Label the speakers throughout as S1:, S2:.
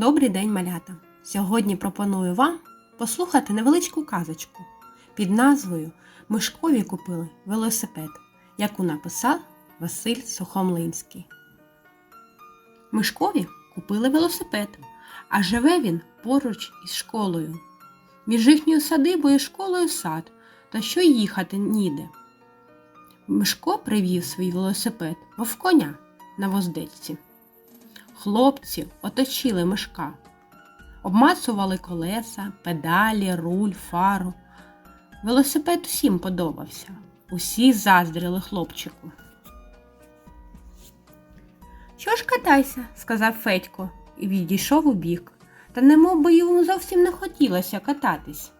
S1: Добрий день, малята! Сьогодні пропоную вам послухати невеличку казочку під назвою Мишкові купили велосипед, яку написав Василь Сухомлинський. Мишкові купили велосипед, а живе він поруч із школою. Між їхньою садибою і школою сад, та що їхати ніде. Мишко привів свій велосипед, мов коня на воздечці. Хлопці оточили мишка, обмацували колеса, педалі, руль, фару. Велосипед усім подобався. Усі заздрили хлопчику. Що ж катайся, сказав Федько і відійшов у бік. Та немов би йому зовсім не хотілося кататись.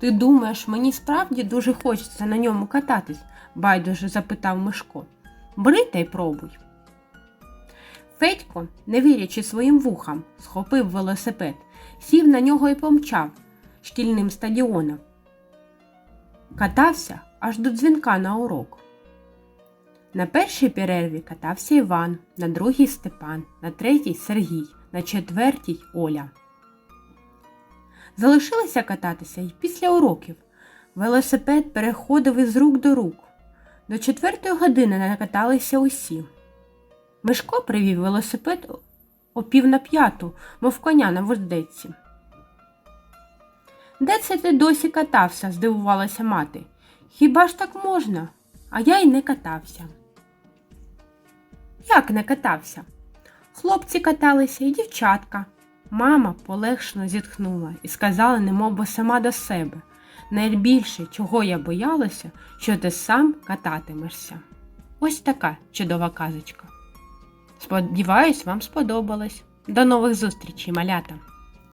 S1: Ти думаєш, мені справді дуже хочеться на ньому кататись? байдуже запитав Мишко. Бери та й пробуй. Федько, не вірячи своїм вухам, схопив велосипед, сів на нього і помчав шкільним стадіоном. Катався аж до дзвінка на урок. На першій перерві катався Іван, на другій Степан, на третій Сергій, на четвертій Оля. Залишилися кататися й після уроків. Велосипед переходив із рук до рук. До четвертої години накаталися усі. Мишко привів велосипед о пів на п'яту, мов коня на вождеці. Де це ти досі катався? здивувалася мати. Хіба ж так можна? А я й не катався. Як не катався? Хлопці каталися і дівчатка. Мама полегшено зітхнула і сказала, немов би сама до себе. Найбільше, чого я боялася, що ти сам кататимешся. Ось така чудова казочка. Сподіваюсь, вам сподобалось. До нових зустрічей, малята!